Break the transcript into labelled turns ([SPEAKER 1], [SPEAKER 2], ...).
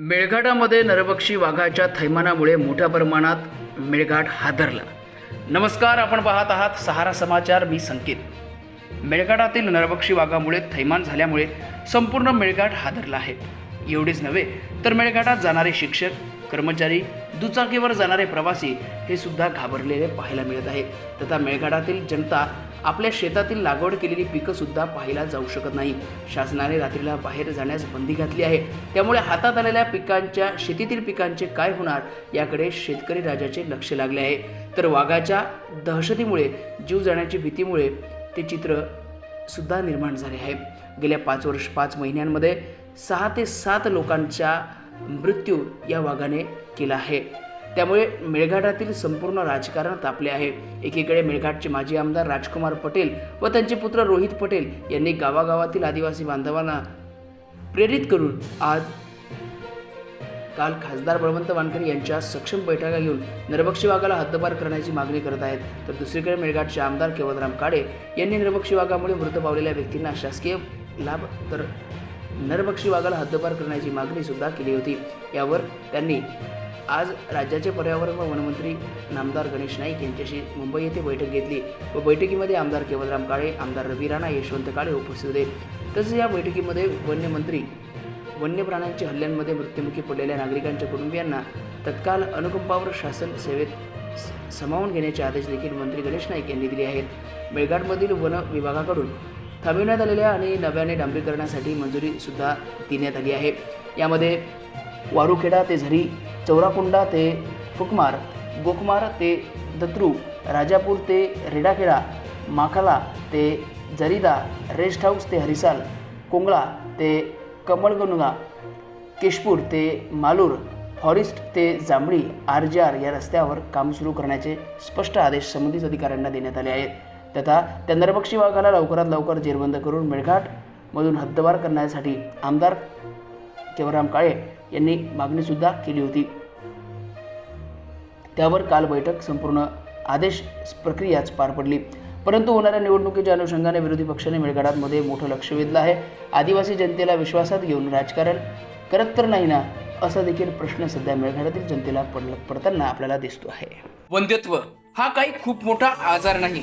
[SPEAKER 1] मेळघाटामध्ये नरभक्षी वाघाच्या थैमानामुळे मोठ्या प्रमाणात मेळघाट हादरला. नमस्कार आपण पाहत आहात सहारा समाचार. मी संकेत. मेळघाटातील नरभक्षी वाघामुळे थैमान झाल्यामुळे संपूर्ण मेळघाट हादरला आहे. एवढेच नव्हे तर मेळघाटात जाणारे शिक्षक कर्मचारी दुचाकीवर जाणारे प्रवासी हे सुद्धा घाबरलेले पाहायला मिळत आहे. तथा मेळघाटातील जनता आपल्या शेतातील लागवड केलेली पिकं सुद्धा पाहायला जाऊ शकत नाही. शासनाने रात्रीला बाहेर जाण्यास बंदी घातली आहे. त्यामुळे हातात आलेल्या पिकांच्या शेतीतील पिकांचे काय होणार याकडे शेतकरी राजाचे लक्ष लागले आहे. तर वाघाच्या दहशतीमुळे जीव जाण्याची भीतीमुळे ते चित्र सुद्धा निर्माण झाले आहे. गेल्या पाच वर्ष पाच महिन्यांमध्ये सहा ते सात लोकांचा मृत्यू या वाघाने केला आहे. त्यामुळे मेळघाटातील संपूर्ण राजकारण तापले आहे. एकीकडे मेळघाटचे माजी आमदार राजकुमार पटेल व त्यांचे पुत्र रोहित पटेल यांनी गावागावातील आदिवासी बांधवांना प्रेरित करून आज काल खासदार बळवंत वानकर यांच्या सक्षम बैठका घेऊन नरभक्षी वाघाला हद्दपार करण्याची मागणी करत आहेत. तर दुसरीकडे मेळघाटचे आमदार केवलराम काळे यांनी नरभक्षी वाघामुळे मृत पावलेल्या व्यक्तींना शासकीय लाभ तर नरभक्षी वाघाला हद्दपार करण्याची मागणी सुद्धा केली होती. यावर त्यांनी आज राज्याचे पर्यावरण व वनमंत्री नामदार गणेश नाईक यांच्याशी मुंबई येथे बैठक घेतली व बैठकीमध्ये आमदार केवलराम काळे आमदार रवी राणा यशवंत काळे उपस्थित होते. तसेच या बैठकीमध्ये वन्यमंत्री वन्य प्राण्यांच्या हल्ल्यांमध्ये मृत्युमुखी पडलेल्या नागरिकांच्या कुटुंबियांना तत्काल अनुकंपावर शासन सेवेत स- सामावून घेण्याचे आदेश देखील मंत्री गणेश नाईक यांनी दिले आहेत. मेळघाटमधील वन विभागाकडून थांबविण्यात आलेल्या आणि नव्याने डांबरीकरणासाठी मंजुरी सुद्धा देण्यात आली आहे. यामध्ये वारुखेडा ते झरी चौराकुंडा ते फुकमार गोकमार ते दत्रू राजापूर ते रेडाखेडा माखाला ते जरीदा रेस्ट हाऊस ते हरिसाल कोंगळा ते कमळगनुगा केशपूर ते मालूर फॉरेस्ट ते जांभळी आर जे आर या रस्त्यावर काम सुरू करण्याचे स्पष्ट आदेश संबंधित अधिकाऱ्यांना देण्यात आले आहेत. तथा त्या नरपक्षी वाघाला लवकरात लवकर जेरबंद करून मेळघाटमधून हद्दवार करण्यासाठी आमदार केवराम काळे यांनी मागणीसुद्धा केली होती. त्यावर काल बैठक संपूर्ण आदेश प्रक्रियाच पार पडली. परंतु होणाऱ्या निवडणुकीच्या अनुषंगाने विरोधी पक्षाने मेळघाटांमध्ये मोठं लक्ष वेधलं आहे. आदिवासी जनतेला विश्वासात घेऊन राजकारण करत तर नाही ना असा देखील प्रश्न सध्या मेळघाटातील जनतेला पडताना आपल्याला दिसतो आहे. वंध्यत्व हा काही खूप मोठा आजार नाही.